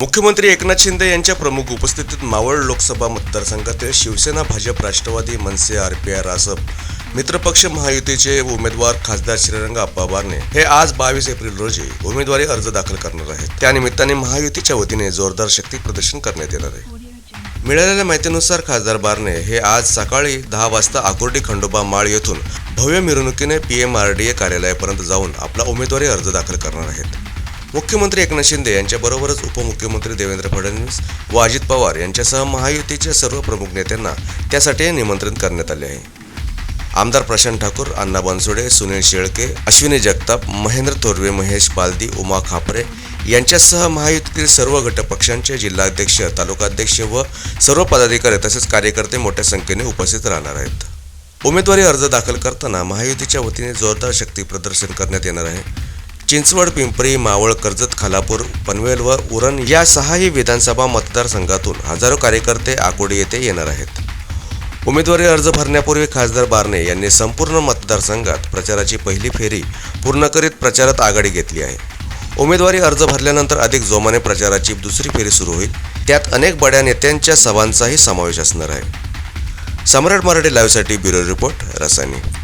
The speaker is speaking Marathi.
मुख्यमंत्री एकनाथ शिंदे यांच्या प्रमुख उपस्थितीत मावळ लोकसभा मतदारसंघातील शिवसेना भाजप राष्ट्रवादी मनसे आरपीआय रासप मित्रपक्ष महायुतीचे उमेदवार खासदार श्रीरंग अप्पा बारणे हे आज बावीस एप्रिल रोजी उमेदवारी अर्ज दाखल करणार आहेत. त्यानिमित्ताने महायुतीच्या वतीने जोरदार शक्ती प्रदर्शन करण्यात येणार आहे. मिळालेल्या माहितीनुसार खासदार बारणे हे आज सकाळी दहा वाजता आकुर्डी खंडोबा माळ येथून भव्य मिरवणुकीने P M R D A कार्यालयापर्यंत जाऊन आपला उमेदवारी अर्ज दाखल करणार आहेत. मुख्यमंत्री एकनाथ शिंदे यांच्याबरोबरच उपमुख्यमंत्री देवेंद्र फडणवीस व अजित पवार यांच्यासह महायुतीच्या सर्व प्रमुख नेत्यांना त्यासाठी निमंत्रित करण्यात आले आहे. आमदार प्रशांत ठाकूर अण्णा बनसोडे सुनील शेळके अश्विनी जगताप महेंद्र थोरवे महेश पालदी उमा खापरे यांच्यासह महायुतीतील सर्व घटकपक्षांचे जिल्हाध्यक्ष तालुकाध्यक्ष व सर्व पदाधिकारी तसेच कार्यकर्ते मोठ्या संख्येने उपस्थित राहणार आहेत. उमेदवारी अर्ज दाखल करताना महायुतीच्या वतीने जोरदार शक्ती प्रदर्शन करण्यात येणार आहे. चिंचवड पिंपरी मावळ कर्जत खालापूर पनवेल व उरण या सहाही विधानसभा मतदारसंघातून हजारो कार्यकर्ते आकोडी येथे येणार आहेत. उमेदवारी अर्ज भरण्यापूर्वी खासदार बारणे यांनी संपूर्ण मतदारसंघात प्रचाराची पहिली फेरी पूर्ण करीत प्रचारात आघाडी घेतली आहे. उमेदवारी अर्ज भरल्यानंतर अधिक जोमाने प्रचाराची दुसरी फेरी सुरू होईल. त्यात अनेक बड्या नेत्यांच्या सभांचाही समावेश असणार आहे. सम्राट मराठी लाईव्हसाठी ब्युरो रिपोर्ट रसायनी.